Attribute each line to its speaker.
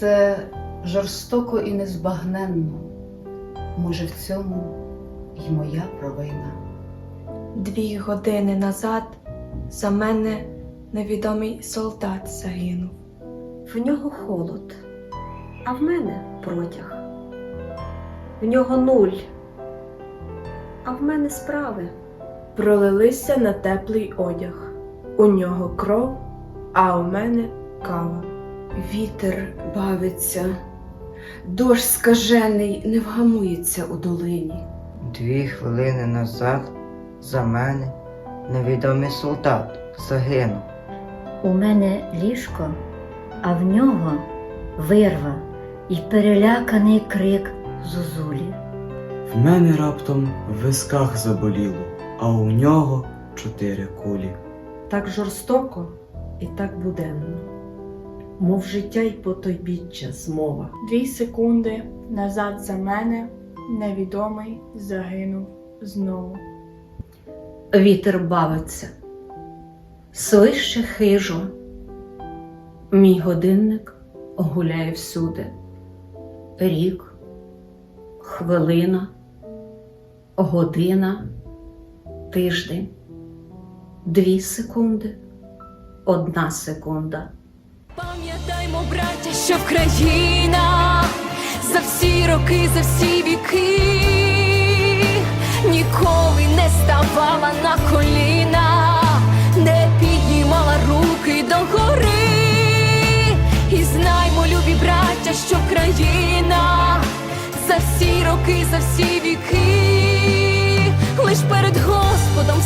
Speaker 1: Це жорстоко і незбагненно. Може, в цьому й моя провина.
Speaker 2: Дві години назад за мене невідомий солдат загинув.
Speaker 3: В нього холод, а в мене протяг. В нього нуль, а в мене справи.
Speaker 2: Пролилися на теплий одяг. У нього кров, а у мене кава. Вітер бавиться, дощ скажений не вгамується у долині.
Speaker 4: Дві хвилини назад за мене невідомий солдат загинув.
Speaker 5: У мене ліжко, а в нього вирва і переляканий крик зозулі.
Speaker 6: В мене раптом в висках заболіло, а у нього чотири кулі.
Speaker 3: Так жорстоко і так буденно, мов життя й по той потойбіччя змова.
Speaker 2: Дві секунди назад за мене невідомий загинув знову.
Speaker 3: Вітер бавиться, свище хижо. Мій годинник гуляє всюди. Рік, хвилина, година, тиждень, дві секунди, одна секунда.
Speaker 7: Пам'ятаймо, браття, що в країна за всі роки, за всі віки ніколи не ставала на коліна, не піднімала руки до гори. І знаймо, любі браття, що країна за всі роки, за всі віки, лиш перед Господом.